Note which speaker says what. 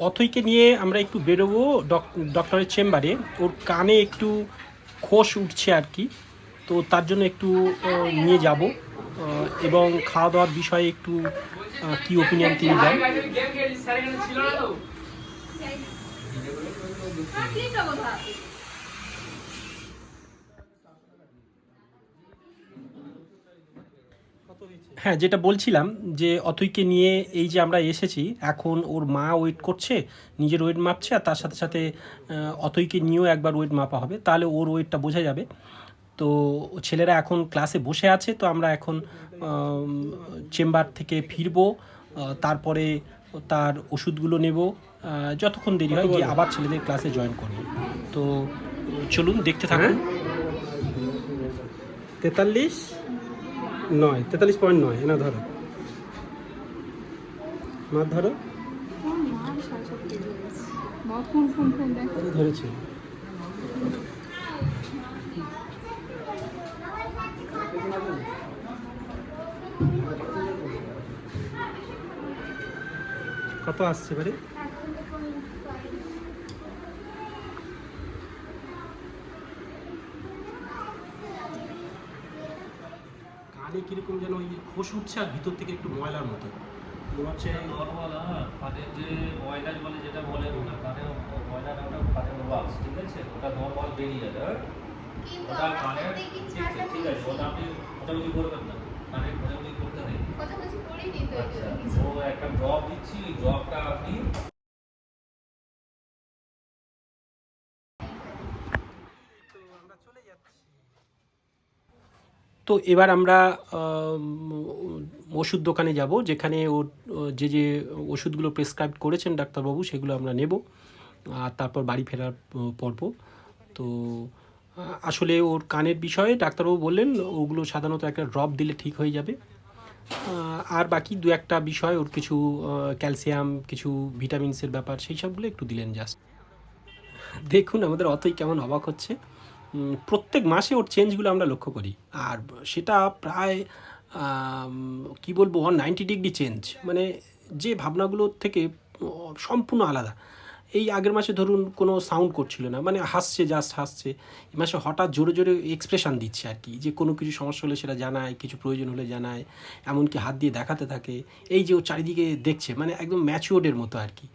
Speaker 1: অথইকে নিয়ে আমরা একটু বেরোবো ডক- ডক্টরের চেম্বারে। ওর কানে একটু খোস উঠছে আর কি। তো তার জন্য একটু নিয়ে যাব। এবং খাওয়া দাওয়ার বিষয়ে একটু কি ওপিনিয়ন তিনি দেন? হ্যাঁ যেটা বলছিলাম যে অথইকে নিয়ে এই যে আমরা এসেছি এখন ওর মা ওয়েট করছে নিজের ওয়েট মাপছে আর তার সাথে সাথে আহ, অথইকে নিয়েও একবার ওয়েট মাপা হবে। তাহলে ওর ওয়েটটা বোঝা যাবে। তো ছেলেরা এখন ক্লাসে বসে আছে তো আমরা এখন চেম্বার থেকে ফিরবো তারপরে তার ওষুধগুলো নেব যতক্ষণ দেরি হয় গিয়ে আবার ছেলেদের ক্লাসে জয়েন করব। তো চলুন দেখতে থাকুন। তেতাল্লিশ? নয় তেতাল্লিশ পয়েন্ট নয় এনা ধরো। মাছ ধরো। ধরেছি। কত আসছে এবারে কানে কীরকম যেন ওই খোস উঠছে আর ভিতর থেকে একটু ময়লার মতো। মনে হচ্ছে
Speaker 2: নর্মাল হ্যাঁ কানের যে ময়লা বলে যেটা বলে ওটা কানের ময়লাটা ওটা কানের ওয়াক্স ঠিক আছে? ওটা নর্মাল বেরিয়ে যাবে হ্যাঁ? ওটা কানের ঠিক আছে ঠিক আছে ওটা আপনি মোটামুটি করবেন না। কানের মোটামুটি করতে নেই আচ্ছা ও একটা ড্রপ দিচ্ছি ড্রপটা আপনি
Speaker 1: তো এবার আমরা ওষুধ দোকানে যাব, যেখানে ও, যে যে ওষুধগুলো প্রেসক্রাইব করেছেন ডাক্তারবাবু, সেগুলো আমরা নেব, আর তারপর বাড়ি ফেরার পর্ব। তো, আসলে ওর কানের বিষয়ে ডাক্তারবাবু বললেন, ওগুলো সাধারণত একটা ড্রপ দিলে ঠিক হয়ে যাবে। আর বাকি দু একটা বিষয়, ওর কিছু ক্যালসিয়াম কিছু ভিটামিনসের ব্যাপার, সেই সবগুলো একটু দিলেন জাস্ট দেখুন, আমাদের অতই কেমন অবাক হচ্ছে। প্রত্যেক মাসে ওর চেঞ্জগুলো আমরা লক্ষ্য করি। আর সেটা প্রায় কি বলব ওয়ান নাইনটি ডিগ্রি চেঞ্জ মানে যে ভাবনাগুলোর থেকে সম্পূর্ণ আলাদা। এই আগের মাসে ধরুন কোনো সাউন্ড করছিল না। মানে হাসছে জাস্ট হাসছে। এই মাসে হঠাৎ জোরে জোরে এক্সপ্রেশন দিচ্ছে আর কি। যে কোনো কিছু সমস্যা হলে সেটা জানায়, কিছু প্রয়োজন হলে জানায়, এমনকি হাত দিয়ে দেখাতে থাকে। এই যে ও চারিদিকে দেখছে মানে একদম ম্যাচিওর্ডের মতো আর কি।